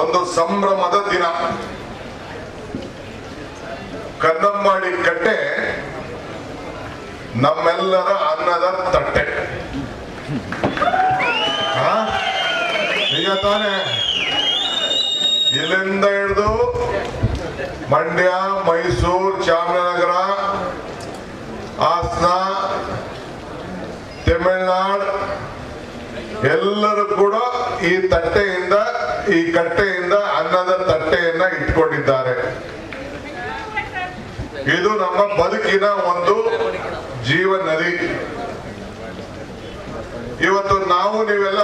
ಒಂದು ಸಂಭ್ರಮದ ದಿನ. ಕನ್ನಂಬಾಡಿ ಕಟ್ಟೆ, ನಮ್ಮೆಲ್ಲರ ಅನ್ನದ ತಟ್ಟೆ. ನಿಜ ತಾನೆ ಇಲ್ಲಿಂದ ಹಿಡಿದು ಮಂಡ್ಯ, ಮೈಸೂರು, ಚಾಮರಾಜನಗರ, ಹಾಸನ, ತಮಿಳ್ನಾಡು ಎಲ್ಲರೂ ಕೂಡ ಈ ತಟ್ಟೆಯಿಂದ, ಈ ಕಟ್ಟೆಯಿಂದ ಅನ್ನದ ತಟ್ಟೆಯನ್ನ ಇಟ್ಕೊಂಡಿದ್ದಾರೆ. ಇದು ನಮ್ಮ ಬದುಕಿನ ಒಂದು ಜೀವ ನದಿ. ಇವತ್ತು ನಾವು ನೀವೆಲ್ಲ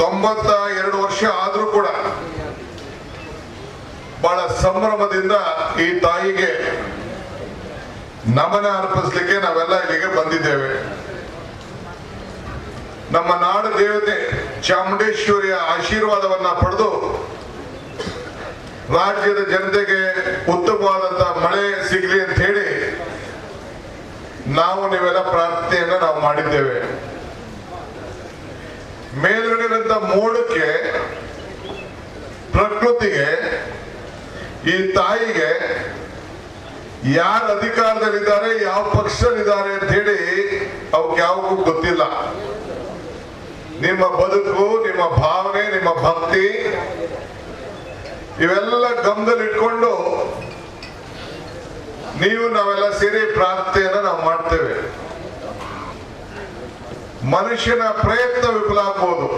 ತೊಂಬತ್ತ ಎರಡು ವರ್ಷ ಆದ್ರೂ ಕೂಡ ಬಹಳ ಸಂಭ್ರಮದಿಂದ ಈ ತಾಯಿಗೆ ನಮನ ಅರ್ಪಿಸ್ಲಿಕ್ಕೆ ನಾವೆಲ್ಲ ಇಲ್ಲಿಗೆ ಬಂದಿದ್ದೇವೆ. ನಮ್ಮ ನಾಡು ದೇವತೆ ಚಾಮುಂಡೇಶ್ವರಿಯ ಆಶೀರ್ವಾದವನ್ನ ಪಡೆದು ರಾಜ್ಯದ ಜನತೆಗೆ ಉತ್ತಮವಾದಂತ ಮಳೆ ಸಿಗಲಿ ಅಂತ ಹೇಳಿ ನಾವು ನೀವೆಲ್ಲ ಪ್ರಾರ್ಥನೆಯನ್ನ ನಾವು ಮಾಡಿದ್ದೇವೆ. ಮೇಲ್ಗಡೆದಂತ ಮೋಡಕ್ಕೆ ಪ್ರಕೃತಿಗೆ, ಈ ತಾಯಿಗೆ ಯಾರ ಅಧಿಕಾರದಲ್ಲಿದ್ದಾರೆ, ಯಾವ ಪಕ್ಷದಲ್ಲಿದ್ದಾರೆ ಅಂತ ಹೇಳಿ ಅವಕ್ಕೆ ಗೊತ್ತಿಲ್ಲ. ನಿಮ್ಮ ಬದುಕು, ನಿಮ್ಮ ಭಾವನೆ, ನಿಮ್ಮ ಭಕ್ತಿ, ಇವೆಲ್ಲ ಗಮನದಲ್ಲಿಟ್ಕೊಂಡು ನೀವು ನಾವೆಲ್ಲ ಸೇರಿ ಪ್ರಾರ್ಥನೆಯನ್ನ ನಾವು ಮಾಡ್ತೇವೆ. ಮನುಷ್ಯನ ಪ್ರಯತ್ನ ವಿಫಲ ಆಗ್ಬೋದು.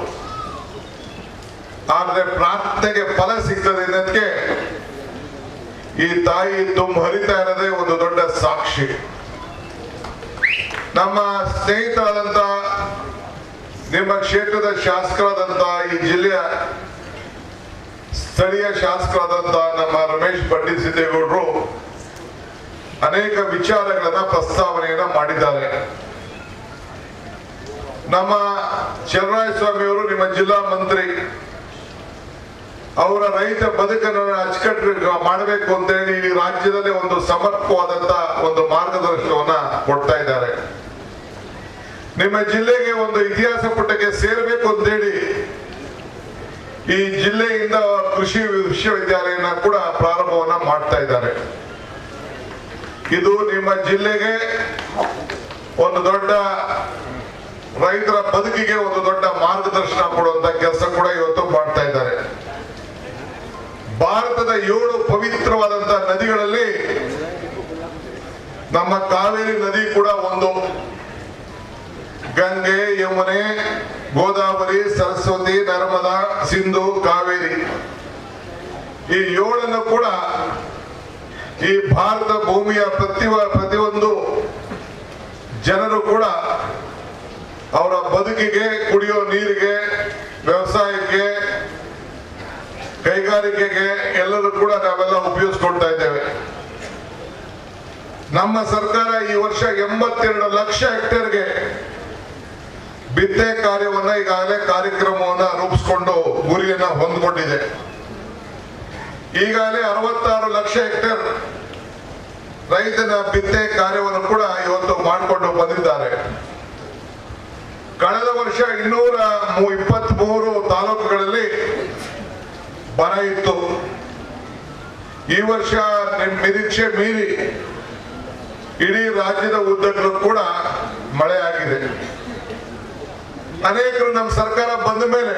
ಆದ್ರೆ ಪ್ರಾರ್ಥನೆಗೆ ಫಲ ಸಿಗ್ತದೆ ಅನ್ನೋದಕ್ಕೆ ಈ ತಾಯಿ ತುಂಬ ಹರಿತಾ ಇರೋದೇ ಒಂದು ದೊಡ್ಡ ಸಾಕ್ಷಿ. ನಮ್ಮ ಸ್ನೇಹಿತರಾದಂತ ನಿಮ್ಮ ಕ್ಷೇತ್ರದ ಶಾಸಕರಾದಂತ ಈ ಜಿಲ್ಲೆಯ ಸ್ಥಳೀಯ ಶಾಸಕರಾದಂತ ನಮ್ಮ ರಮೇಶ್ ಪಂಡಿತ್ ಸಿದ್ದೇಗೌಡರು ಅನೇಕ ವಿಚಾರಗಳನ್ನ ಪ್ರಸ್ತಾವನೆಯನ್ನ ಮಾಡಿದ್ದಾರೆ. ನಮ್ಮ ಚಲರಾಯ ಸ್ವಾಮಿಯವರು ನಿಮ್ಮ ಜಿಲ್ಲಾ ಮಂತ್ರಿ, ಅವರ ರೈತ ಬದುಕನ್ನು ಅಚ್ಚುಕಟ್ಟು ಮಾಡಬೇಕು ಅಂತೇಳಿ ರಾಜ್ಯದಲ್ಲಿ ಒಂದು ಸಮರ್ಪವಾದಂತ ಒಂದು ಮಾರ್ಗದರ್ಶನವನ್ನ ಕೊಡ್ತಾ ಇದ್ದಾರೆ. ನಿಮ್ಮ ಜಿಲ್ಲೆಗೆ ಒಂದು ಇತಿಹಾಸ ಪುಟಕ್ಕೆ ಸೇರಬೇಕು ಅಂತೇಳಿ ಈ ಜಿಲ್ಲೆಯಿಂದ ಕೃಷಿ ವಿಶ್ವವಿದ್ಯಾಲಯನ ಕೂಡ ಪ್ರಾರಂಭವನ್ನ ಮಾಡ್ತಾ ಇದ್ದಾರೆ. ಇದು ನಿಮ್ಮ ಜಿಲ್ಲೆಗೆ ಒಂದು ದೊಡ್ಡ ರೈತರ ಬದುಕಿಗೆ ಒಂದು ದೊಡ್ಡ ಮಾರ್ಗದರ್ಶನ ಕೊಡುವಂತ ಕೆಲಸ ಕೂಡ ಇವತ್ತು ಮಾಡ್ತಾ ಇದ್ದಾರೆ. ಭಾರತದ ಏಳು ಪವಿತ್ರವಾದಂತಹ ನದಿಗಳಲ್ಲಿ ನಮ್ಮ ಕಾವೇರಿ ನದಿ ಕೂಡ ಒಂದು ಗಂಗೆ, ಯಮುನೆ, ಗೋದಾವರಿ, ಸರಸ್ವತಿ, ನರ್ಮದಾ, ಸಿಂಧು, ಕಾವೇರಿ. ಈ ಏಳನ್ನು ಕೂಡ ಈ ಭಾರತ ಭೂಮಿಯ ಪ್ರತಿ ಪ್ರತಿಯೊಂದು ಜನರು ಕೂಡ ಅವರ ಬದುಕಿಗೆ, ಕುಡಿಯೋ ನೀರಿಗೆ, ವ್ಯವಸಾಯಕ್ಕೆ, ಕೈಗಾರಿಕೆಗೆ ಎಲ್ಲರೂ ಕೂಡ ನಾವೆಲ್ಲ ಉಪಯೋಗಿಸ್ಕೊಳ್ತಾ ಇದ್ದೇವೆ. ನಮ್ಮ ಸರ್ಕಾರ ಈ ವರ್ಷ ಎಂಬತ್ತೆರಡು ಲಕ್ಷ ಹೆಕ್ಟೇರ್ಗೆ ಬಿತ್ತೆ ಕಾರ್ಯವನ್ನ ಈಗಾಗಲೇ ಕಾರ್ಯಕ್ರಮವನ್ನ ರೂಪಿಸಿಕೊಂಡು ಗುರಿಯನ್ನ ಹೊಂದಿಕೊಂಡಿದೆ. ಈಗಾಗಲೇ ಅರವತ್ತಾರು ಲಕ್ಷ ಹೆಕ್ಟೇರ್ ರೈತನ ಬಿತ್ತೆ ಕಾರ್ಯವನ್ನು ಕೂಡ ಇವತ್ತು ಮಾಡಿಕೊಂಡು ಬಂದಿದ್ದಾರೆ. ಕಳೆದ ವರ್ಷ ಇನ್ನೂರ ಇಪ್ಪತ್ತ್ ಮೂರು ತಾಲೂಕುಗಳಲ್ಲಿ ಬರ ಇತ್ತು. ಈ ವರ್ಷ ನಿರೀಕ್ಷೆ ಮೀರಿ ಇಡೀ ರಾಜ್ಯದ ಉದ್ದಕ್ಕೂ ಕೂಡ ಮಳೆ ಆಗಿದೆ. ಅನೇಕರು ನಮ್ಮ ಸರ್ಕಾರ ಬಂದ ಮೇಲೆ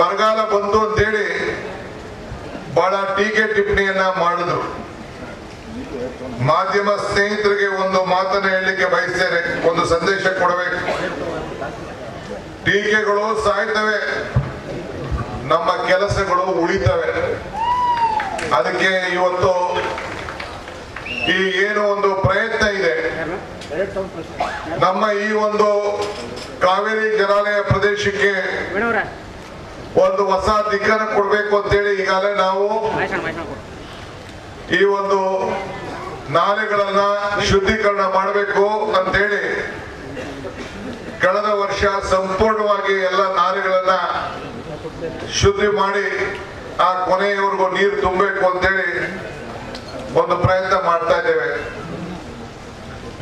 ಬರಗಾಲ ಬಂತು ಅಂತೇಳಿ ಬಹಳ ಟೀಕೆ ಟಿಪ್ಪಣಿಯನ್ನ ಮಾಡಿದ್ರು. ಮಾಧ್ಯಮ ಸ್ನೇಹಿತರಿಗೆ ಒಂದು ಮಾತನ್ನ ಹೇಳಲಿಕ್ಕೆ ಬಯಸ್ತೇನೆ, ಒಂದು ಸಂದೇಶ ಕೊಡಬೇಕು. ಟೀಕೆಗಳು ಸಾಯ್ತವೆ, ನಮ್ಮ ಕೆಲಸಗಳು ಉಳಿತವೆ. ಅದಕ್ಕೆ ಇವತ್ತು ಈ ಏನು ಒಂದು ಪ್ರಯತ್ನ ಇದೆ. ನಮ್ಮ ಈ ಒಂದು ಕಾವೇರಿ ಜಲಾಲಯ ಪ್ರದೇಶಕ್ಕೆ ಒಂದು ಹೊಸ ದಿಕ್ಕನ್ನು ಕೊಡ್ಬೇಕು ಅಂತೇಳಿ ಈಗಾಗಲೇ ನಾವು ಈ ಒಂದು ನಾಲೆಗಳನ್ನ ಶುದ್ಧೀಕರಣ ಮಾಡಬೇಕು ಅಂತೇಳಿ ಕಳೆದ ವರ್ಷ ಸಂಪೂರ್ಣವಾಗಿ ಎಲ್ಲ ನಾಲೆಗಳನ್ನ ಶುದ್ಧಿ ಮಾಡಿ ಆ ಕೊನೆಯವರೆಗೂ ನೀರು ತುಂಬಬೇಕು ಅಂತೇಳಿ ಒಂದು ಪ್ರಯತ್ನ ಮಾಡ್ತಾ ಇದ್ದೇವೆ.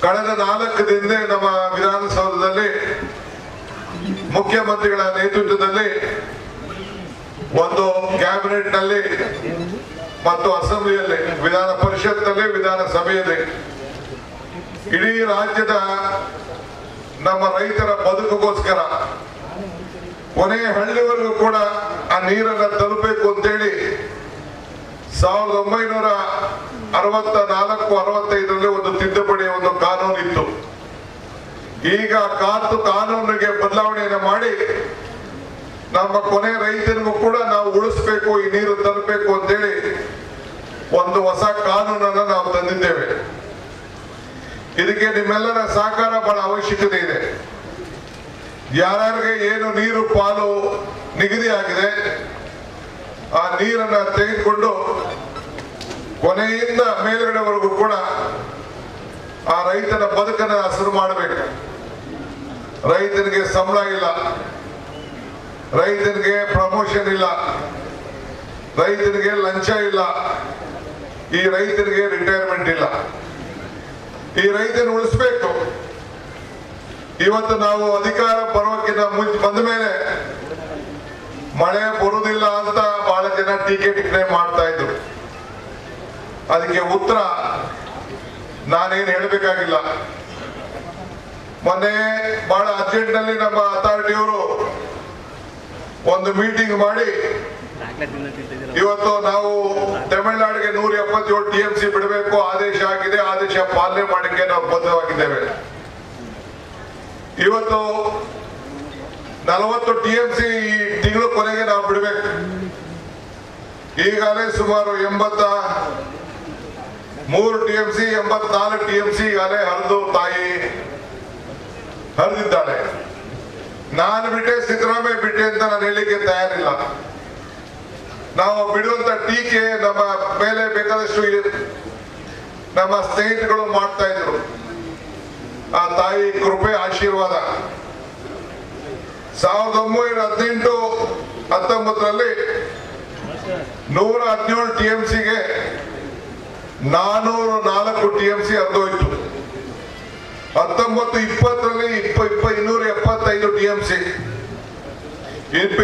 ಕಳೆದ ನಾಲ್ಕು ದಿನದೇ ನಮ್ಮ ವಿಧಾನಸೌಧದಲ್ಲಿ ಮುಖ್ಯಮಂತ್ರಿಗಳ ನೇತೃತ್ವದಲ್ಲಿ ಒಂದು ಕ್ಯಾಬಿನೆಟ್ನಲ್ಲಿ ಮತ್ತು ಅಸೆಂಬ್ಲಿಯಲ್ಲಿ, ವಿಧಾನ ಪರಿಷತ್ನಲ್ಲಿ, ವಿಧಾನಸಭೆಯಲ್ಲಿ ಇಡೀ ರಾಜ್ಯದ ನಮ್ಮ ರೈತರ ಬದುಕುಗೋಸ್ಕರ ಕೊನೆಯ ಹಳ್ಳಿವರೆಗೂ ಕೂಡ ಆ ನೀರನ್ನು ತಲುಪಬೇಕು ಅಂತೇಳಿ ಸಾವಿರದ ಒಂಬೈನೂರ ಅರವತ್ತ ನಾಲ್ಕು, ಅರವತ್ತೈದರಲ್ಲಿ ಒಂದು ತಿದ್ದುಪಡಿಯ ಒಂದು ಕಾನೂನು ಇತ್ತು ಈಗ ಕಾತು ಕಾನೂನಿಗೆ ಬದಲಾವಣೆಯನ್ನು ಮಾಡಿ ನಮ್ಮ ಕೊನೆ ರೈತರಿಗೂ ಕೂಡ ನಾವು ಉಳಿಸ್ಬೇಕು, ಈ ನೀರು ತಲುಪಬೇಕು ಅಂತೇಳಿ ಒಂದು ಹೊಸ ಕಾನೂನನ್ನು ನಾವು ತಂದಿದ್ದೇವೆ. ಇದಕ್ಕೆ ನಿಮ್ಮೆಲ್ಲರ ಸಹಕಾರ ಬಹಳ ಅವಶ್ಯಕತೆ ಇದೆ. ಯಾರ್ಯಾರಿಗೆ ಏನು ನೀರು ಪಾಲು ನಿಗದಿ ಆಗಿದೆ, ಆ ನೀರನ್ನ ತೆಗೆದುಕೊಂಡು ಕೊನೆಯಿಂದ ಮೇಲ್ಗಡೆವರೆಗೂ ಕೂಡ ಆ ರೈತನ ಬದುಕನ್ನ ಹಸಿರು ಮಾಡಬೇಕು. ರೈತನಿಗೆ ಸಂಬಳ ಇಲ್ಲ. ರೈತನಿಗೆ ಪ್ರಮೋಷನ್ ಇಲ್ಲ. ರೈತನಿಗೆ ಲಂಚ ಇಲ್ಲ. ಈ ರೈತನಿಗೆ ರಿಟೈರ್ಮೆಂಟ್ ಇಲ್ಲ. ಈ ರೈತನ ಉಳಿಸ್ಬೇಕು. ಇವತ್ತು ನಾವು ಅಧಿಕಾರ ಬರೋಕ್ಕಿಂತ ಮುಂಚೆ ಬಂದ ಮೇಲೆ ಮಳೆ ಬರುವುದಿಲ್ಲ ಅಂತ ಬಹಳ ಜನ ಟೀಕೆ ಟಿಪ್ಪಣಿ ಮಾಡ್ತಾ ಇದ್ರು. ಅದಕ್ಕೆ ಉತ್ತರ ನಾನೇನು ಹೇಳಬೇಕಾಗಿಲ್ಲ. ಮೊನ್ನೆ ಬಹಳ ಅರ್ಜೆಂಟ್ನಲ್ಲಿ ನಮ್ಮ ಅಥಾರಿಟಿಯವರು ಒಂದು ಮೀಟಿಂಗ್ ಮಾಡಿ ಇವತ್ತು ನಾವು ತಮಿಳುನಾಡಿಗೆ ನೂರ ಎಪ್ಪತ್ತೇಳು ಟಿ ಬಿಡಬೇಕು, ಆದೇಶ ಆಗಿದೆ, ಆದೇಶ ಪಾಲನೆ ಮಾಡಕ್ಕೆ ನಾವು ಬದ್ಧವಾಗಿದ್ದೇವೆ. ಇವತ್ತು ನಲವತ್ತು ಟಿ ಎಂ ಸಿ ಈ ತಿಂಗಳು ಕೊನೆಗೆ ನಾವು ಬಿಡಬೇಕು. ಈಗಾಗಲೇ ಸುಮಾರು ಎಂಬತ್ತ ಮೂರು ಟಿ ಎಂ ಸಿ ಎಂಬತ್ನಾಲ್ಕು ಟಿ ಈಗಾಗಲೇ ಹರಿದು ತಾಯಿ ಹರಿದಿದ್ದಾಳೆ. ನಾನು ಬಿಟ್ಟೆ, ಸಿದ್ದರಾಮಯ್ಯ ಬಿಟ್ಟೆ ಅಂತ ನಾನು ಹೇಳಲಿಕ್ಕೆ ತಯಾರಿಲ್ಲ. ನಾವು ಬಿಡುವಂತ ಟೀಕೆ ನಮ್ಮ ಮೇಲೆ ಬೇಕಾದಷ್ಟು ನಮ್ಮ ಸ್ನೇಹಿತರುಗಳು ಮಾಡ್ತಾ ಇದ್ರು. ಆ ತಾಯಿ ಕೃಪೆ, ಆಶೀರ್ವಾದ. ಸಾವಿರದ ಒಂಬೈನೂರ ಹದಿನೆಂಟು ಹತ್ತೊಂಬತ್ತರಲ್ಲಿ ನೂರ ಹದಿನೇಳು ಟಿ ಎಂ ಸಿಗೆ ನಾನೂರ ನಾಲ್ಕು ಟಿ ಎಂ ಸಿ ಹತ್ತೊಂಬತ್ತು ಇಪ್ಪತ್ತರಲ್ಲಿ ಇಪ್ಪ ಇಪ್ಪ, ಇನ್ನೂರ ಎಪ್ಪತ್ತೈದು ಟಿ ಎಂ ಸಿ.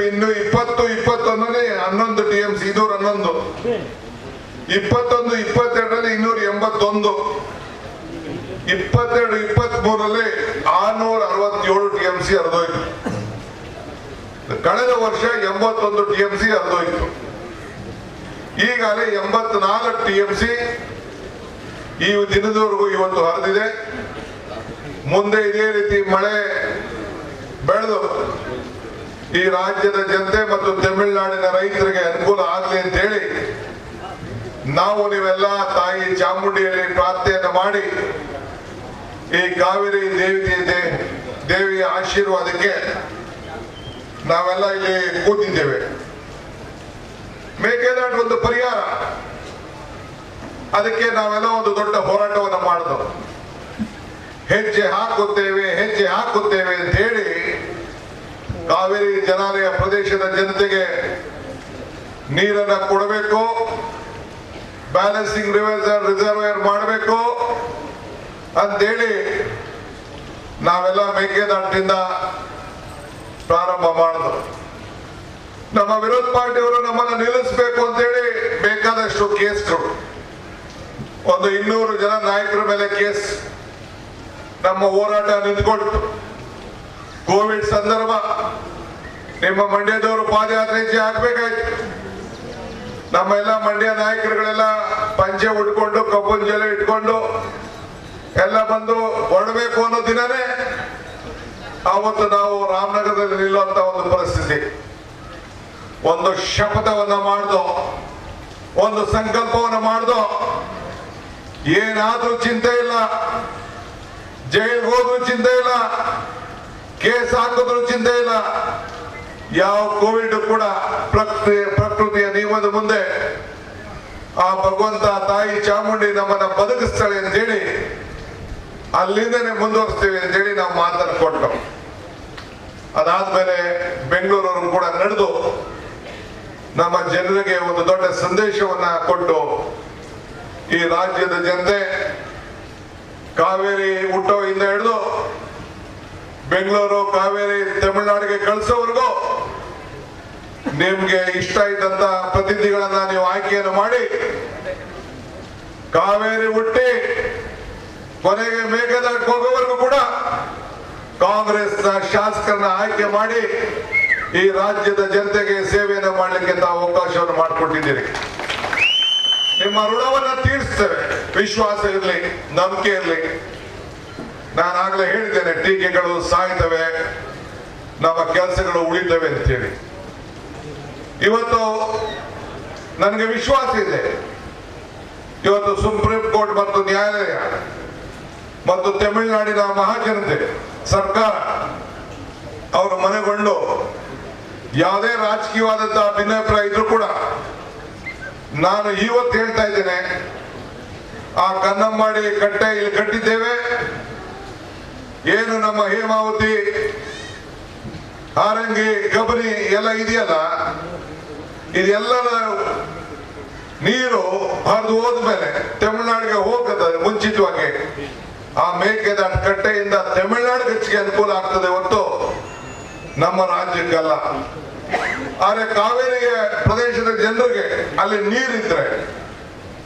ಇನ್ನು ಇಪ್ಪತ್ತು ಇಪ್ಪತ್ತೊಂದನೇ ಹನ್ನೊಂದು ಟಿ ಎಂ ಸಿ, ಇನ್ನೂರ ಹನ್ನೊಂದು. ಇಪ್ಪತ್ತೊಂದು, ಇಪ್ಪತ್ತೆರಡರಲ್ಲಿ ಇನ್ನೂರ ಎಂಬತ್ತೊಂದು. ಇಪ್ಪತ್ತೆರಡು ಇಪ್ಪತ್ತ್ ಮೂರರಲ್ಲಿ ಆರ್ನೂರ ಅರವತ್ತೇಳು ಟಿ ಎಂ ಸಿ ಹರಿದೋಯ್ತು. ಕಳೆದ ವರ್ಷ ಎಂಬತ್ತೊಂದು ಟಿ ಎಂ ಸಿ ಹರಿದೋಯ್ತು. ಈಗಾಗಲೇ ಎಂಬತ್ನಾಲ್ಕು ಟಿ ಎಂ ಸಿ ಈ ದಿನದವರೆಗೂ ಇವತ್ತು ಹರಿದಿದೆ. ಮುಂದೆ ಇದೇ ರೀತಿ ಮಳೆ ಬೆಳೆದು ಈ ರಾಜ್ಯದ ಜನತೆ ಮತ್ತು ತಮಿಳುನಾಡಿನ ರೈತರಿಗೆ ಅನುಕೂಲ ಆಗಲಿ ಅಂತ ಹೇಳಿ ನಾವು ನೀವೆಲ್ಲ ತಾಯಿ ಚಾಮುಂಡಿಯಲ್ಲಿ ಪ್ರಾರ್ಥನೆ ಮಾಡಿ ಈ ಕಾವೇರಿ ದೇವಿ ದೇವಿಯ ಆಶೀರ್ವಾದಕ್ಕೆ ನಾವೆಲ್ಲ ಇಲ್ಲಿ ಕೂತಿದ್ದೇವೆ. ಮೇಕೆದಾಟು ಒಂದು ಪರಿಹಾರ. ಅದಕ್ಕೆ ನಾವೆಲ್ಲ ಒಂದು ದೊಡ್ಡ ಹೋರಾಟವನ್ನು ಮಾಡಿದವು ಹೆಜ್ಜೆ ಹಾಕುತ್ತೇವೆ ಹೆಜ್ಜೆ ಹಾಕುತ್ತೇವೆ ಅಂತ ಹೇಳಿ ಕಾವೇರಿ ಜಲಾಲಯ ಪ್ರದೇಶದ ಜನತೆಗೆ ನೀರನ್ನ ಕೊಡಬೇಕು ಬ್ಯಾಲೆನ್ಸಿಂಗ್ ರಿವರ್ಸರ್ ರಿಸರ್ವೇರ್ ಮಾಡಬೇಕು ಅಂತೇಳಿ ನಾವೆಲ್ಲ ಮೇಕೆದಾಟಿಂದ ಪ್ರಾರಂಭ ಮಾಡಿದ್ರು. ನಮ್ಮ ವಿರೋಧ ಪಾರ್ಟಿಯವರು ನಮ್ಮನ್ನ ನಿಲ್ಲಿಸಬೇಕು ಅಂತೇಳಿ ಬೇಕಾದಷ್ಟು ಕೇಸ್ಗಳು ಒಂದು ಇನ್ನೂರು ಜನ ನಾಯಕರ ಮೇಲೆ ಕೇಸ್ ನಮ್ಮ ಹೋರಾಟ ನಿಂತ್ಕೊಳ್ತು ಕೋವಿಡ್ ಸಂದರ್ಭ ನಿಮ್ಮ ಮಂಡ್ಯದವರು ಪಾದಯಾತ್ರೆ ಹೆಜ್ಜೆ ಹಾಕ್ಬೇಕಾಯ್ತು. ನಮ್ಮ ಎಲ್ಲ ಮಂಡ್ಯ ನಾಯಕರುಗಳೆಲ್ಲ ಪಂಚೆ ಉಟ್ಕೊಂಡು ಕಬ್ಬನ್ ಜಲ ಇಟ್ಕೊಂಡು ಎಲ್ಲ ಬಂದು ಹೊರಡಬೇಕು ಅನ್ನೋ ದಿನನೇ ಆವತ್ತು ನಾವು ರಾಮನಗರದಲ್ಲಿ ನಿಲ್ಲುವಂತ ಒಂದು ಪರಿಸ್ಥಿತಿ. ಒಂದು ಶಪಥವನ್ನ ಮಾಡ್ದು, ಒಂದು ಸಂಕಲ್ಪವನ್ನು ಮಾಡ್ದು ಏನಾದ್ರೂ ಚಿಂತೆ ಇಲ್ಲ. ಜೈಲ್ಗೆ ಹೋದ್ರು ಚಿಂತೆ ಇಲ್ಲ, ಕೇಸ್ ಹಾಕಿದ್ರು ಚಿಂತೆ ಇಲ್ಲ. ಯಾವ ಕೋವಿಡ್ ಕೂಡ ಪ್ರಕೃತಿ ಪ್ರಕೃತಿಯ ನಿಯಮದ ಮುಂದೆ ಆ ಭಗವಂತ ತಾಯಿ ಚಾಮುಂಡಿ ನಮ್ಮನ್ನ ಬದುಕಿಸ್ತಾಳೆ ಅಂತೇಳಿ ಅಲ್ಲಿಂದನೇ ಮುಂದುವರಿಸ್ತೀವಿ ಅಂತೇಳಿ ನಾವು ಮಾತನ್ನು ಕೊಟ್ಟು ಅದಾದ್ಮೇಲೆ ಬೆಂಗಳೂರವರು ಕೂಡ ನಡೆದು ನಮ್ಮ ಜನರಿಗೆ ಒಂದು ದೊಡ್ಡ ಸಂದೇಶವನ್ನ ಕೊಟ್ಟು ಈ ರಾಜ್ಯದ ಜನತೆ ಕಾವೇರಿ ಹುಟ್ಟೋಯಿಂದ ಹಿಡಿದು ಬೆಂಗಳೂರು, ಕಾವೇರಿ, ತಮಿಳುನಾಡಿಗೆ ಕಳಿಸೋವರೆಗೂ ನಿಮ್ಗೆ ಇಷ್ಟ ಇದ್ದಂತ ಪ್ರತಿನಿಧಿಗಳನ್ನ ನೀವು ಆಯ್ಕೆಯನ್ನು ಮಾಡಿ ಕಾವೇರಿ ಹುಟ್ಟಿ ಕೊನೆಗೆ ಮೇಘದಾಟ್ ಹೋಗೋವರೆಗೂ ಕೂಡ ಕಾಂಗ್ರೆಸ್ನ ಶಾಸಕರನ್ನ ಆಯ್ಕೆ ಮಾಡಿ ಈ ರಾಜ್ಯದ ಜನತೆಗೆ ಸೇವೆಯನ್ನು ಮಾಡಲಿಕ್ಕೆ ತಾವು ಅವಕಾಶವನ್ನು ಮಾಡಿಕೊಟ್ಟಿದ್ದೀರಿ. ನಿಮ್ಮ ಋಣವನ್ನ ತೀರಿಸ್ತೇವೆ ವಿಶ್ವಾಸ ಇರಲಿ, ನಂಬಿಕೆ ಇರಲಿ. ನಾನು ಆಗ್ಲೇ ಹೇಳಿದ್ದೇನೆ, ಟೀಕೆಗಳು ಸಾಯ್ತವೆ, ನಮ್ಮ ಕೆಲಸಗಳು ಉಳಿತವೆ ಅಂತೇಳಿ. ಇವತ್ತು ನನಗೆ ವಿಶ್ವಾಸ ಇದೆ. ಇವತ್ತು ಸುಪ್ರೀಂ ಕೋರ್ಟ್ ಮತ್ತು ನ್ಯಾಯಾಲಯ ಮತ್ತು ತಮಿಳುನಾಡಿನ ಮಹಾಜನತೆ ಸರ್ಕಾರ, ಅವರು ಮನೆಗೊಂಡು ಯಾವುದೇ ರಾಜಕೀಯವಾದಂತಹ ಭಿನ್ನಾಭಿಪ್ರಾಯ ಇದ್ರೂ ಕೂಡ ನಾನು ಇವತ್ತು ಹೇಳ್ತಾ ಇದ್ದೇನೆ, ಆ ಕನ್ನಂಬಾಡಿ ಕಟ್ಟೆ ಇಲ್ಲಿ ಕಟ್ಟಿದ್ದೇವೆ. ಏನು ನಮ್ಮ ಹೇಮಾವತಿ, ಹಾರಂಗಿ, ಗಬರಿ ಎಲ್ಲ ಇದೆಯಲ್ಲ? ಇದೆಲ್ಲ ನೀರು ಹರಿದು ಹೋದ್ಮೇಲೆ ತಮಿಳುನಾಡಿಗೆ ಹೋಗ್ತದೆ ಮುಂಚಿತವಾಗಿ. ಆ ಮೇಕೆದ ಕಟ್ಟೆಯಿಂದ ತಮಿಳುನಾಡು ಹೆಚ್ಚಿಗೆ ಅನುಕೂಲ ಆಗ್ತದೆ ಹೊರತು ನಮ್ಮ ರಾಜ್ಯಕ್ಕಲ್ಲ. ಆದ್ರೆ ಕಾವೇರಿಗೆ ಪ್ರದೇಶದ ಜನರಿಗೆ ಅಲ್ಲಿ ನೀರಿದ್ರೆ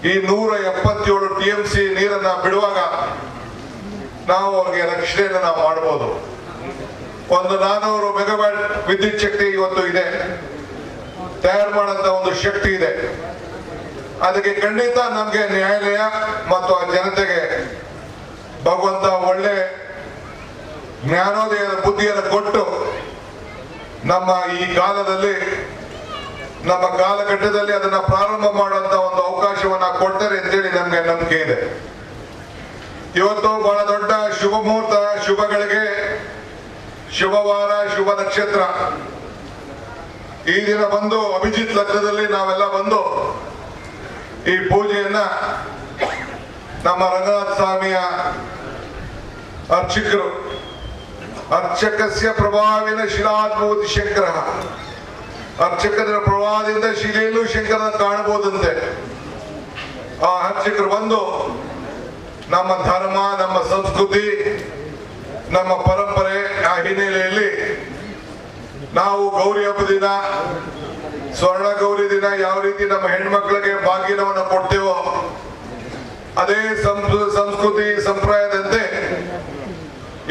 ಈ ನೂರ ಎಪ್ಪತ್ತೇಳು ಟಿ ಎಂ ಸಿ ನೀರನ್ನ ಬಿಡುವಾಗ ನಾವು ಅವ್ರಿಗೆ ರಕ್ಷಣೆಯನ್ನು ನಾವು ಮಾಡಬಹುದು ಒಂದು ನಾನೂರು ಮೆಗಾವ್ಯಾಟ್ ವಿದ್ಯುತ್ ಶಕ್ತಿ ಇವತ್ತು ಇದೆ. ತಯಾರು ಮಾಡಂತ ಒಂದು ಶಕ್ತಿ ಇದೆ. ಅದಕ್ಕೆ ಖಂಡಿತ ನಮಗೆ ನ್ಯಾಯಾಲಯ ಮತ್ತು ಆ ಜನತೆಗೆ ಭಗವಂತ ಒಳ್ಳೆ ಜ್ಞಾನೋದಯದ ಬುದ್ಧಿಯನ್ನು ಕೊಟ್ಟು ನಮ್ಮ ಈ ಕಾಲದಲ್ಲಿ, ನಮ್ಮ ಕಾಲಘಟ್ಟದಲ್ಲಿ ಅದನ್ನ ಪ್ರಾರಂಭ ಮಾಡುವಂತ ಒಂದು ಅವಕಾಶವನ್ನ ಕೊಡ್ತಾರೆ ಅಂತೇಳಿ ನಮ್ಗೆ ನಂಬಿಕೆ ಇದೆ. ಇವತ್ತು ಬಹಳ ದೊಡ್ಡ ಶುಭ ಮುಹೂರ್ತ, ಶುಭಗಳಿಗೆ ಶುಭವಾರ, ಶುಭ ನಕ್ಷತ್ರ. ಈ ದಿನ ಬಂದು, ಅಭಿಜಿತ್ ಲಗ್ನದಲ್ಲಿ ನಾವೆಲ್ಲ ಬಂದು, ಈ ಪೂಜೆಯನ್ನ ನಮ್ಮ ರಂಗನಾಥ ಸ್ವಾಮಿಯ ಅರ್ಚಕರು ಅರ್ಚಕಸ್ಯ ಪ್ರಭಾವಿನ ಶಿಲಾದ್ಭೂತಿ ಶಂಕರ. ಅರ್ಚಕನ ಪ್ರಭಾವದಿಂದ ಶಿಲೆಯಲ್ಲೂ ಶಂಕರ ಕಾಣಬಹುದಂತೆ. ಆ ಅರ್ಚಕರು ಬಂದು ನಮ್ಮ ಧರ್ಮ, ನಮ್ಮ ಸಂಸ್ಕೃತಿ, ನಮ್ಮ ಪರಂಪರೆ ಆ ಹಿನ್ನೆಲೆಯಲ್ಲಿ ನಾವು ಗೌರಿ ಹಬ್ಬ ದಿನ, ಸ್ವರ್ಣ ಗೌರಿ ದಿನ ಯಾವ ರೀತಿ ನಮ್ಮ ಹೆಣ್ಮಕ್ಳಿಗೆ ಭಾಗ್ಯನವನ್ನು ಕೊಡ್ತೇವೋ, ಅದೇ ಸಂಸ್- ಸಂಸ್ಕೃತಿ ಸಂಪ್ರದಾಯದಂತೆ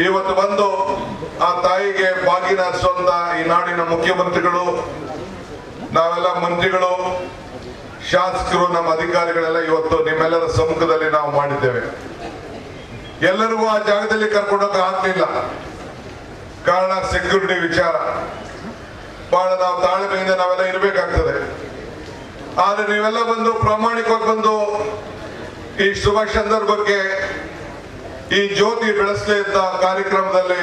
ಇವತ್ತು ಬಂದು ಆ ತಾಯಿಗೆ ಬಾಗಿನ ಹರಿಸುವಂತ ಈ ನಾಡಿನ ಮುಖ್ಯಮಂತ್ರಿಗಳು, ನಾವೆಲ್ಲ ಮಂತ್ರಿಗಳು, ಶಾಸಕರು, ನಮ್ಮ ಅಧಿಕಾರಿಗಳೆಲ್ಲ ಇವತ್ತು ನಿಮ್ಮೆಲ್ಲರ ಸಮ್ಮುಖದಲ್ಲಿ ನಾವು ಮಾಡಿದ್ದೇವೆ. ಎಲ್ಲರಿಗೂ ಆ ಜಾಗದಲ್ಲಿ ಕರ್ಕೊಂಡೋಗ ಆಗ್ಲಿಲ್ಲ ಕಾರಣ ಸೆಕ್ಯೂರಿಟಿ ವಿಚಾರ. ಬಹಳ ನಾವು ತಾಳ್ಮೆಯಿಂದ ನಾವೆಲ್ಲ ಇರಬೇಕಾಗ್ತದೆ. ಆದ್ರೆ ನೀವೆಲ್ಲ ಬಂದು ಪ್ರಾಮಾಣಿಕವಾಗಿ ಬಂದು ಈ ಶುಭ ಸಂದರ್ಭಕ್ಕೆ ಈ ಜ್ಯೋತಿ ಬೆಳೆಸಲಿ ಅಂತ ಕಾರ್ಯಕ್ರಮದಲ್ಲಿ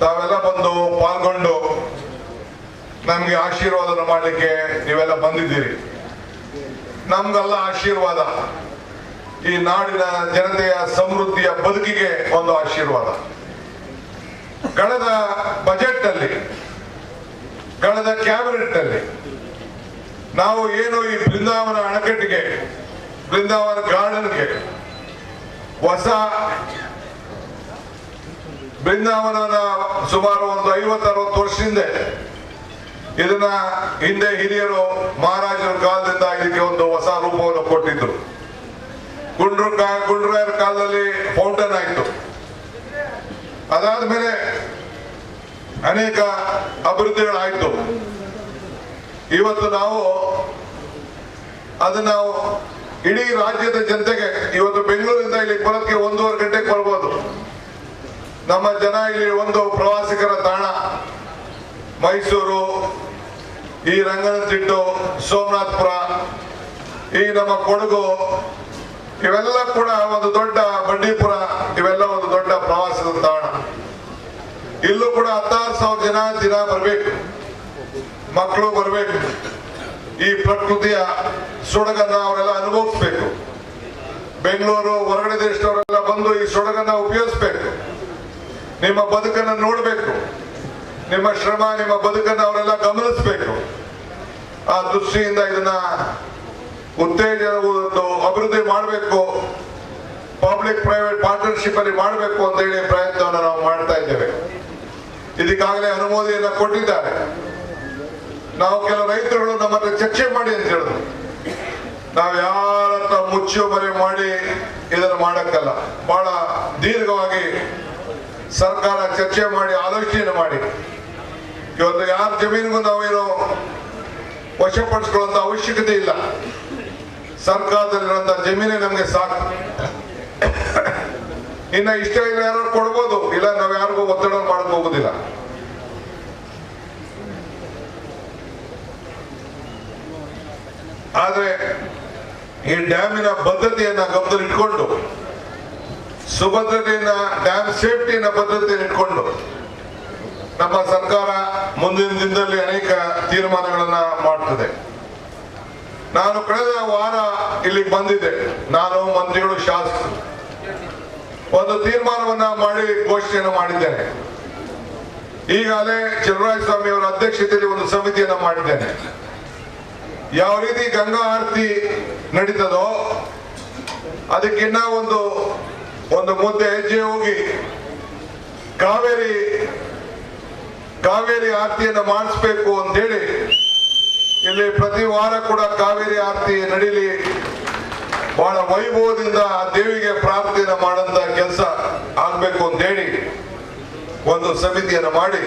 ತಾವೆಲ್ಲ ಬಂದು ಪಾಲ್ಗೊಂಡು ನಮ್ಗೆ ಆಶೀರ್ವಾದ ಮಾಡಲಿಕ್ಕೆ ನೀವೆಲ್ಲ ಬಂದಿದ್ದೀರಿ. ನಮ್ಗೆಲ್ಲ ಆಶೀರ್ವಾದ. ಈ ನಾಡಿನ ಜನತೆಯ ಸಮೃದ್ಧಿಯ ಬದುಕಿಗೆ ಒಂದು ಆಶೀರ್ವಾದ. ಕಳೆದ ಬಜೆಟ್ ಅಲ್ಲಿ ಕಳೆದ ಕ್ಯಾಬಿನೆಟ್ ಅಲ್ಲಿ ನಾವು ಏನು ಈ ಬೃಂದಾವನ ಅಣೆಕಟ್ಟಿಗೆ, ಬೃಂದಾವನ ಗಾರ್ಡನ್ಗೆ ಹೊಸ ಬೃಂದಾವನದ ಸುಮಾರು ಒಂದು ಐವತ್ತು ಅರವತ್ತು ವರ್ಷದಿಂದ ಇದನ್ನ ಹಿಂದೆ ಹಿರಿಯರು ಮಹಾರಾಜರ ಕಾಲದಿಂದ ಇದಕ್ಕೆ ಒಂದು ಹೊಸ ರೂಪವನ್ನು ಕೊಟ್ಟಿದ್ರು. ಗುಂಡ್ರ ಗುಂಡ್ರಾಯರ ಕಾಲದಲ್ಲಿ ಫೌಂಟನ್ ಆಯ್ತು. ಅದಾದ್ಮೇಲೆ ಅನೇಕ ಅಭಿವೃದ್ಧಿಗಳಾಯ್ತು. ಇವತ್ತು ನಾವು ಅದನ್ನ ಇಡೀ ರಾಜ್ಯದ ಜನತೆಗೆ ಇವತ್ತು ಬೆಂಗಳೂರಿಂದ ಇಲ್ಲಿ ಬರೋದಕ್ಕೆ ಒಂದೂವರೆ ಗಂಟೆಗೆ ಬರ್ಬೋದು. ನಮ್ಮ ಜನ ಇಲ್ಲಿ ಒಂದು ಪ್ರವಾಸಿಗರ ತಾಣ. ಮೈಸೂರು, ಈ ರಂಗನತಿಟ್ಟು, ಸೋಮನಾಥ್ಪುರ, ಈ ನಮ್ಮ ಕೊಡಗು, ಇವೆಲ್ಲ ಕೂಡ ಒಂದು ದೊಡ್ಡ ಬಂಡೀಪುರ, ಇವೆಲ್ಲ ಒಂದು ದೊಡ್ಡ ಪ್ರವಾಸದ ತಾಣ. ಇಲ್ಲೂ ಕೂಡ ಹತ್ತಾರು ಸಾವಿರ ಜನ ದಿನ ಬರಬೇಕು. ಮಕ್ಕಳು ಬರಬೇಕು. ಈ ಪ್ರಕೃತಿಯ ಸೊಡಗನ್ನ ಅವರೆಲ್ಲ ಅನುಭವಿಸ್ಬೇಕು. ಬೆಂಗಳೂರು, ಹೊರಗಡೆ ದೇಶದವರೆಲ್ಲ ಬಂದು ಈ ಸೊಡಗನ್ನ ಉಪಯೋಗಿಸ್ಬೇಕು. ನಿಮ್ಮ ಬದುಕನ್ನ ನೋಡಬೇಕು. ನಿಮ್ಮ ಶ್ರಮ, ನಿಮ್ಮ ಬದುಕನ್ನು ಅವರೆಲ್ಲ ಗಮನಿಸ್ಬೇಕು. ಆ ದೃಷ್ಟಿಯಿಂದ ಇದನ್ನ ಉತ್ತೇಜನ ಅಭಿವೃದ್ಧಿ ಮಾಡಬೇಕು. ಪಬ್ಲಿಕ್ ಪ್ರೈವೇಟ್ ಪಾರ್ಟ್ನರ್ಶಿಪ್ ಅಲ್ಲಿ ಮಾಡಬೇಕು ಅಂತ ಹೇಳಿ ಪ್ರಯತ್ನವನ್ನು ನಾವು ಮಾಡ್ತಾ ಇದ್ದೇವೆ. ಇದಕ್ಕಾಗಲೇ ಅನುಮೋದನೆಯನ್ನು ಕೊಟ್ಟಿದ್ದಾರೆ. ನಾವು ಕೆಲವು ರೈತರುಗಳು ನಮ್ಮ ಹತ್ರ ಚರ್ಚೆ ಮಾಡಿ ಅಂತ ಹೇಳಿದ್ರು. ನಾವು ಮುಚ್ಚು ಮರೆ ಮಾಡಿ ಇದನ್ನು ಮಾಡಕ್ಕಲ್ಲ. ಬಹಳ ದೀರ್ಘವಾಗಿ ಸರ್ಕಾರ ಚರ್ಚೆ ಮಾಡಿ, ಆಲೋಚನೆಯನ್ನು ಮಾಡಿ. ಇವತ್ತು ಯಾರ ಜಮೀನಿಗೂ ನಾವೇನು ವಶಪಡಿಸ್ಕೊಳ್ಳುವಂತ ಅವಶ್ಯಕತೆ ಇಲ್ಲ. ಸರ್ಕಾರದಲ್ಲಿರುವಂತ ಜಮೀನೇ ನಮಗೆ ಸಾಕು. ಇನ್ನ ಇಷ್ಟ ಇಲ್ಲ ಯಾರು ಕೊಡ್ಬೋದು. ಇಲ್ಲ ನಾವ್ ಯಾರಿಗೂ ಒತ್ತಡ ಮಾಡಕ್ ಹೋಗುದಿಲ್ಲ. ಆದ್ರೆ ಈ ಡ್ಯಾಮಿನ ಬದ್ಧತೆಯನ್ನ ಗಮನದಲ್ಲಿ ಇಟ್ಕೊಂಡು ಸುಭದ್ರತೆಯನ್ನ, ಡ್ಯಾಮ್ ಸೇಫ್ಟಿಯನ್ನ ಭದ್ರತೆಯನ್ನು ಇಟ್ಕೊಂಡು, ನಮ್ಮ ಸರ್ಕಾರ ಮುಂದಿನ ದಿನದಲ್ಲಿ ಅನೇಕ ತೀರ್ಮಾನಗಳನ್ನ ಮಾಡ್ತದೆ. ನಾನು ಕಳೆದ ವಾರ ಇಲ್ಲಿಗೆ ಬಂದಿದ್ದೆ. ನಾನು, ಮಂತ್ರಿಗಳು, ಶಾಸಕರು. ಒಂದು ತೀರ್ಮಾನವನ್ನ ಮಾಡಿ ಘೋಷಣೆಯನ್ನು ಮಾಡಿದ್ದೇನೆ. ಈಗಾಗಲೇ ಚಲರಾಯ ಸ್ವಾಮಿ ಅವರ ಅಧ್ಯಕ್ಷತೆಯಲ್ಲಿ ಒಂದು ಸಮಿತಿಯನ್ನ ಮಾಡಿದ್ದೇನೆ. ಯಾವ ರೀತಿ ಗಂಗಾ ಆರತಿ ನಡೀತದೋ ಅದಕ್ಕಿನ್ನ ಒಂದು ಒಂದು ಮುದ್ದೆ ಹೆಜ್ಜೆ ಹೋಗಿ ಕಾವೇರಿ ಕಾವೇರಿ ಆರತಿಯನ್ನು ಮಾಡಿಸ್ಬೇಕು ಅಂತೇಳಿ ಇಲ್ಲಿ ಪ್ರತಿ ವಾರ ಕೂಡ ಕಾವೇರಿ ಆರತಿ ನಡೀಲಿ. ಬಹಳ ವೈಭವದಿಂದ ದೇವಿಗೆ ಪ್ರಾರ್ಥನೆ ಮಾಡಂತ ಕೆಲಸ ಆಗ್ಬೇಕು ಅಂತ ಹೇಳಿ ಒಂದು ಸಮಿತಿಯನ್ನು ಮಾಡಿ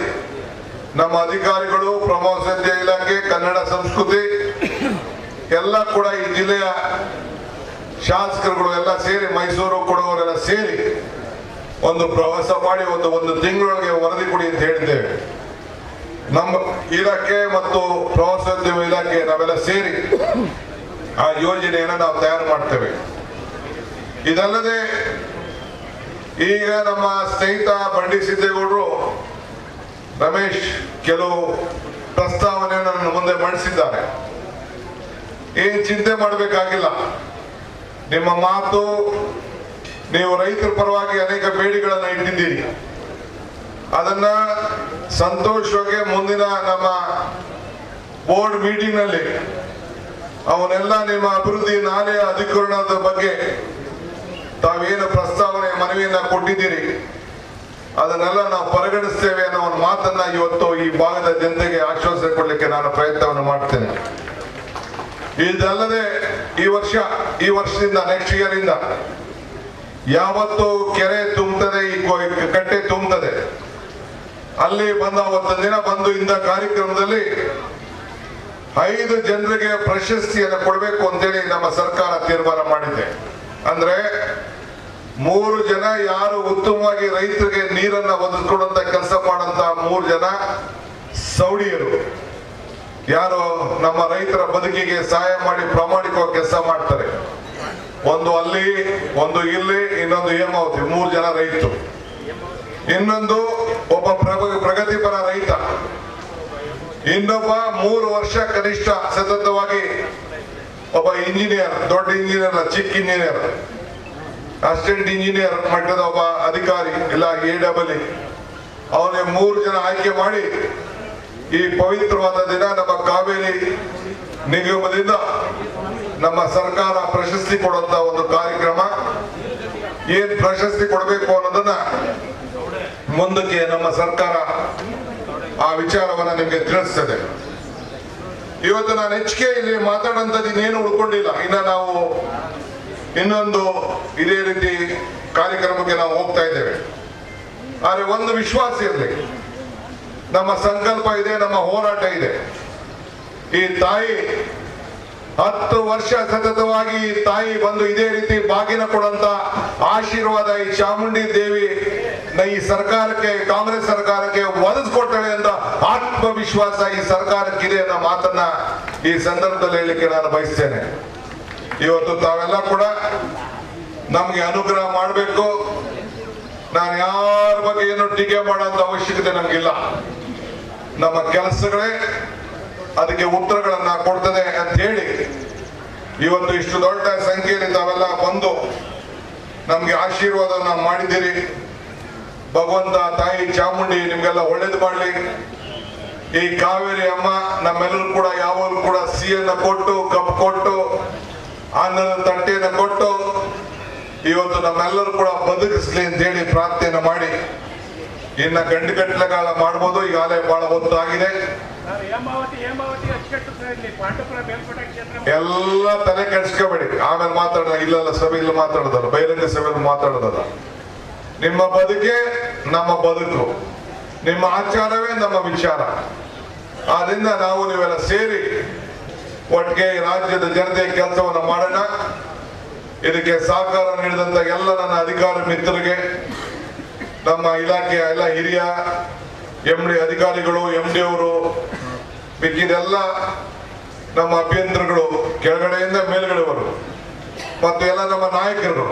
ನಮ್ಮ ಅಧಿಕಾರಿಗಳು ಪ್ರವಾಸೋದ್ಯ ಇಲಾಖೆ, ಕನ್ನಡ ಸಂಸ್ಕೃತಿ ಎಲ್ಲ ಕೂಡ ಈ ಜಿಲ್ಲೆಯ ಶಾಸಕರುಗಳು ಎಲ್ಲ ಸೇರಿ, ಮೈಸೂರು ಕೊಡುವವರೆಲ್ಲ ಸೇರಿ ಒಂದು ಪ್ರವಾಸ ಮಾಡಿ ಒಂದು ಒಂದು ತಿಂಗಳೊಳಗೆ ವರದಿ ಕೊಡಿ ಅಂತ ಹೇಳಿದ್ದೇವೆ. ನಮ್ಮ ಇಲಾಖೆ ಮತ್ತು ಪ್ರವಾಸೋದ್ಯಮ ಇಲಾಖೆ ನಾವೆಲ್ಲ ಸೇರಿ ಆ ಯೋಜನೆಯನ್ನು ನಾವು ತಯಾರು ಮಾಡ್ತೇವೆ. ಇದಲ್ಲದೆ ಈಗ ನಮ್ಮ ಸ್ನೇಹಿತ ಬಂಡಿ ಸಿದ್ದೇಗೌಡರು ರಮೇಶ್ ಕೆಲವು ಪ್ರಸ್ತಾವನೆಯನ್ನು ಮುಂದೆ ಮಂಡಿಸಿದ್ದಾರೆ. ಏನ್ ಚಿಂತೆ ಮಾಡಬೇಕಾಗಿಲ್ಲ. ನಿಮ್ಮ ಮಾತು ನೀವು ರೈತರ ಪರವಾಗಿ ಅನೇಕ ಬೇಡಿಗಳನ್ನ ಇಟ್ಟಿದ್ದೀರಿ. ಅದನ್ನ ಸಂತೋಷವಾಗಿ ಮುಂದಿನ ನಮ್ಮ ಬೋರ್ಡ್ ಮೀಟಿಂಗ್ನಲ್ಲಿ ಅವನ್ನೆಲ್ಲ ನಿಮ್ಮ ಅಭಿವೃದ್ಧಿ ನಾಲೆಯ ಅಧಿಕರಣದ ಬಗ್ಗೆ ತಾವೇನು ಪ್ರಸ್ತಾವನೆ ಮನವಿಯನ್ನ ಕೊಟ್ಟಿದ್ದೀರಿ. ಅದನ್ನೆಲ್ಲ ನಾವು ಪರಿಗಣಿಸ್ತೇವೆ ಅನ್ನೋ ಒಂದು ಮಾತನ್ನ ಇವತ್ತು ಈ ಭಾಗದ ಜನತೆಗೆ ಆಶ್ವಾಸನೆ ಕೊಡಲಿಕ್ಕೆ ನಾನು ಪ್ರಯತ್ನವನ್ನು ಮಾಡ್ತೇನೆ. ಇದಲ್ಲದೆ ಈ ವರ್ಷ, ಈ ವರ್ಷದಿಂದ ನೆಕ್ಸ್ಟ್ ಇಯರ್ ಇಂದ ಯಾವತ್ತು ಕೆರೆ ತುಂಬುತ್ತದೆ ಈ ಕಟ್ಟೆ ತುಂಬುತ್ತದೆ ಅಲ್ಲಿ ಬಂದ ಅವತ್ತು ದಿನ ಬಂದು ಇಂದ ಕಾರ್ಯಕ್ರಮದಲ್ಲಿ ಐದು ಜನರಿಗೆ ಪ್ರಶಸ್ತಿಯನ್ನು ಕೊಡಬೇಕು ಅಂತೇಳಿ ನಮ್ಮ ಸರ್ಕಾರ ತೀರ್ಮಾನ ಮಾಡಿದೆ. ಅಂದ್ರೆ ಮೂರು ಜನ ಯಾರು ಉತ್ತಮವಾಗಿ ರೈತರಿಗೆ ನೀರನ್ನ ಒದಗಿಸ್ಕೊಡುವಂತ ಕೆಲಸ ಮಾಡಂತ ಮೂರು ಜನ ಸೌಡಿಯರು. ಯಾರು ನಮ್ಮ ರೈತರ ಬದುಕಿಗೆ ಸಹಾಯ ಮಾಡಿ ಪ್ರಾಮಾಣಿಕವಾಗಿ ಕೆಲಸ ಮಾಡ್ತಾರೆ. ಒಂದು ಅಲ್ಲಿ, ಒಂದು ಇಲ್ಲಿ, ಇನ್ನೊಂದು ಹೇಮಾವತಿ, ಮೂರು ಜನ ರೈತರು. ಇನ್ನೊಂದು ಒಬ್ಬ ಪ್ರಗತಿಪರ ರೈತ. ಇನ್ನೊಬ್ಬ ಮೂರು ವರ್ಷ ಕನಿಷ್ಠ ಸತತವಾಗಿ ಒಬ್ಬ ಇಂಜಿನಿಯರ್, ದೊಡ್ಡ ಇಂಜಿನಿಯರ್, ಚಿಕ್ಕ ಇಂಜಿನಿಯರ್. ಅಸಿಸ್ಟೆಂಟ್ ಇಂಜಿನಿಯರ್, ಮಟ್ಟದ ಒಬ್ಬ ಅಧಿಕಾರಿ, ಇಲ್ಲ ಎ ಡಬಲ್ ಅವನೇ ಮೂರು ಜನ ಆಯ್ಕೆ ಮಾಡಿ ಈ ಪವಿತ್ರವಾದ ದಿನ ನಮ್ಮ ಕಾವೇರಿ ನಿಗಮದಿಂದ ನಮ್ಮ ಸರ್ಕಾರ ಪ್ರಶಸ್ತಿ ಕೊಡುವಂತ ಒಂದು ಕಾರ್ಯಕ್ರಮ. ಏನ್ ಪ್ರಶಸ್ತಿ ಕೊಡಬೇಕು ಅನ್ನೋದನ್ನ ಮುಂದಕ್ಕೆ ನಮ್ಮ ಸರ್ಕಾರ ಆ ವಿಚಾರವನ್ನ ನಿಮಗೆ ತಿಳಿಸ್ತದೆ. ಇವತ್ತು ನಾನು ಹೆಚ್ಚಿಗೆ ಇಲ್ಲಿ ಮಾತಾಡೋಂಥದ್ದು ಇನ್ನೇನು ಉಳ್ಕೊಂಡಿಲ್ಲ. ಇನ್ನ ನಾವು ಇನ್ನೊಂದು ಇದೇ ರೀತಿ ಕಾರ್ಯಕ್ರಮಕ್ಕೆ ನಾವು ಹೋಗ್ತಾ ಇದ್ದೇವೆ. ಆದ್ರೆ ಒಂದು ವಿಶ್ವಾಸ ಇರಲಿ. ನಮ್ಮ ಸಂಕಲ್ಪ ಇದೆ, ನಮ್ಮ ಹೋರಾಟ ಇದೆ. ಈ ತಾಯಿ ಹತ್ತು ವರ್ಷ ಸತತವಾಗಿ ಈ ತಾಯಿ ಬಂದು ಇದೇ ರೀತಿ ಬಾಗಿನ ಕೊಡಂತ ಆಶೀರ್ವಾದ ಈ ಚಾಮುಂಡಿ ದೇವಿ ಈ ಸರ್ಕಾರಕ್ಕೆ, ಕಾಂಗ್ರೆಸ್ ಸರ್ಕಾರಕ್ಕೆ ಒದಗಿಸ್ಕೊಡ್ತಾಳೆ ಅಂತ ಆತ್ಮವಿಶ್ವಾಸ ಈ ಸರ್ಕಾರಕ್ಕಿದೆ ಅನ್ನೋ ಮಾತನ್ನ ಈ ಸಂದರ್ಭದಲ್ಲಿ ಹೇಳಲಿಕ್ಕೆ ನಾನು ಬಯಸ್ತೇನೆ. ಇವತ್ತು ತಾವೆಲ್ಲ ಕೂಡ ನಮ್ಗೆ ಅನುಗ್ರಹ ಮಾಡಬೇಕು. ನಾನು ಯಾರ ಬಗ್ಗೆ ಏನು ಟೀಕೆ ಮಾಡೋಂಥ ಅವಶ್ಯಕತೆ ನಮ್ಗಿಲ್ಲ. ನಮ್ಮ ಕೆಲಸಗಳೇ ಅದಕ್ಕೆ ಉತ್ತರಗಳನ್ನ ಕೊಡ್ತದೆ ಅಂತ ಹೇಳಿ ಇವತ್ತು ಇಷ್ಟು ದೊಡ್ಡ ಸಂಖ್ಯೆಯಲ್ಲಿ ತಾವೆಲ್ಲ ಬಂದು ನಮ್ಗೆ ಆಶೀರ್ವಾದವನ್ನ ಮಾಡಿದ್ದೀರಿ. ಭಗವಂತ ತಾಯಿ ಚಾಮುಂಡಿ ನಿಮ್ಗೆಲ್ಲ ಒಳ್ಳೇದು ಮಾಡಲಿ. ಈ ಕಾವೇರಿ ಅಮ್ಮ ನಮ್ಮೆಲ್ಲರೂ ಕೂಡ ಯಾವಾಗಲೂ ಕೂಡ ಸಿಹಿಯನ್ನ ಕೊಟ್ಟು, ಕಪ್ ಕೊಟ್ಟು, ಅನ್ನದ ತಟ್ಟೆಯನ್ನ ಕೊಟ್ಟು ಇವತ್ತು ನಮ್ಮೆಲ್ಲರೂ ಕೂಡ ಬದುಕಿಸ್ಲಿ ಅಂತ ಹೇಳಿ ಪ್ರಾರ್ಥನೆ ಮಾಡಿ. ಇನ್ನ ಗಂಡು ಕಾಲ ಮಾಡ್ಬೋದು ಈಗಾಗಲೇ ಬಹಳ ಹೊತ್ತಾಗಿದೆ. ಇಲ್ಲಿ? ಎಲ್ಲ ತಲೆ ಕೆಡ್ಸ್ಕೋಬೇಡಿ. ಆಮೇಲೆ ಮಾತಾಡೋಣ. ಇಲ್ಲೆಲ್ಲ ಸಭೆಯಲ್ಲಿ ಮಾತಾಡೋದಲ್ಲ. ಬಹಿರಂಗ ಸಭೆಯಲ್ಲಿ ಮಾತಾಡೋದಲ್ಲ. ನಿಮ್ಮ ಬದುಕೆ ನಮ್ಮ ಬದುಕು. ನಿಮ್ಮ ಆಚಾರವೇ ನಮ್ಮ ವಿಚಾರ. ಆದ್ರಿಂದ ನಾವು ನೀವೆಲ್ಲ ಸೇರಿ ಒಟ್ಟಿಗೆ ರಾಜ್ಯದ ಜನತೆಯ ಕೆಲಸವನ್ನು ಮಾಡೋಣ. ಇದಕ್ಕೆ ಸಹಕಾರ ನೀಡಿದಂತ ಎಲ್ಲ ನನ್ನ ಅಧಿಕಾರಿ ಮಿತ್ರರಿಗೆ ನಮ್ಮ ಇಲಾಖೆಯ ಎಲ್ಲ ಹಿರಿಯ ಎಂ ಡಿ ಅಧಿಕಾರಿಗಳು ಎಂ ಡಿ ಅವರು ಮಿಕ್ಕಿದೆಲ್ಲ ನಮ್ಮ ಅಭ್ಯಂತರಗಳು ಕೆಳಗಡೆಯಿಂದ ಮೇಲ್ಗಡೆವರು ಮತ್ತು ಎಲ್ಲ ನಮ್ಮ ನಾಯಕರು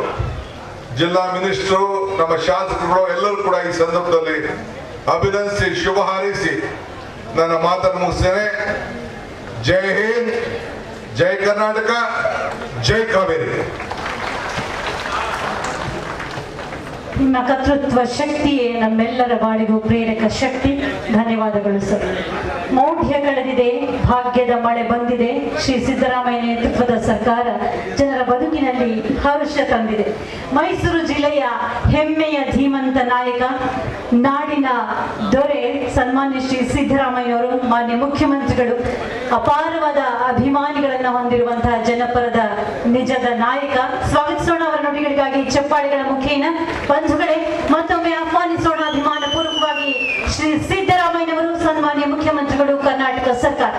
ಜಿಲ್ಲಾ ಮಿನಿಸ್ಟರು, ನಮ್ಮ ಶಾಸಕರು ಎಲ್ಲರೂ ಕೂಡ ಈ ಸಂದರ್ಭದಲ್ಲಿ ಅಭಿನಂದಿಸಿ, ಶುಭ ಹಾರೈಸಿ ನನ್ನ ಮಾತನ್ನು ಮುಗಿಸ್ತೇನೆ. ಜೈ ಹಿಂದ್, ಜೈ ಕರ್ನಾಟಕ, ಜೈ ಕಾವೇರಿ. ನಿಮ್ಮ ಕರ್ತೃತ್ವ ಶಕ್ತಿಯೇ ನಮ್ಮೆಲ್ಲರ ಬಾಳಿಗೂ ಪ್ರೇರಕ ಶಕ್ತಿ. ಧನ್ಯವಾದಗಳು ಸರ್. ಮೌಢ್ಯ ಕಳೆದಿದೆ ಭಾಗ್ಯದ ಮಳೆ ಬಂದಿದೆ, ಶ್ರೀ ಸಿದ್ದರಾಮಯ್ಯ ನೇತೃತ್ವದ ಸರ್ಕಾರ ಜನರ ಬದುಕಿನಲ್ಲಿ ಹರ್ಷ ತಂದಿದೆ. ಮೈಸೂರು ಜಿಲ್ಲೆಯ ಹೆಮ್ಮೆಯ ಧೀಮಂತ ನಾಯಕ, ನಾಡಿನ ದೊರೆ ಸನ್ಮಾನ್ಯ ಶ್ರೀ ಸಿದ್ದರಾಮಯ್ಯವರು, ಮಾನ್ಯ ಮುಖ್ಯಮಂತ್ರಿಗಳು, ಅಪಾರವಾದ ಅಭಿಮಾನಿಗಳನ್ನ ಹೊಂದಿರುವಂತಹ ಜನಪರದ ನಿಜದ ನಾಯಕ. ಸ್ವಾಗತಿಸೋಣ ಅವರ ನುಡಿಗಳಿಗಾಗಿ ಚಪ್ಪಾಳಿಗಳ ಮುಖೇನ ಬಂಧುಗಳೇ, ಮತ್ತೊಮ್ಮೆ ಆಹ್ವಾನಿಸೋಣ ಅಭಿಮಾನ ಪೂರ್ವಕವಾಗಿ ಶ್ರೀ ಸಿದ್ದರಾಮಯ್ಯನವರು ಸನ್ಮಾನ್ಯ ಮುಖ್ಯಮಂತ್ರಿಗಳು ಕರ್ನಾಟಕ ಸರ್ಕಾರ.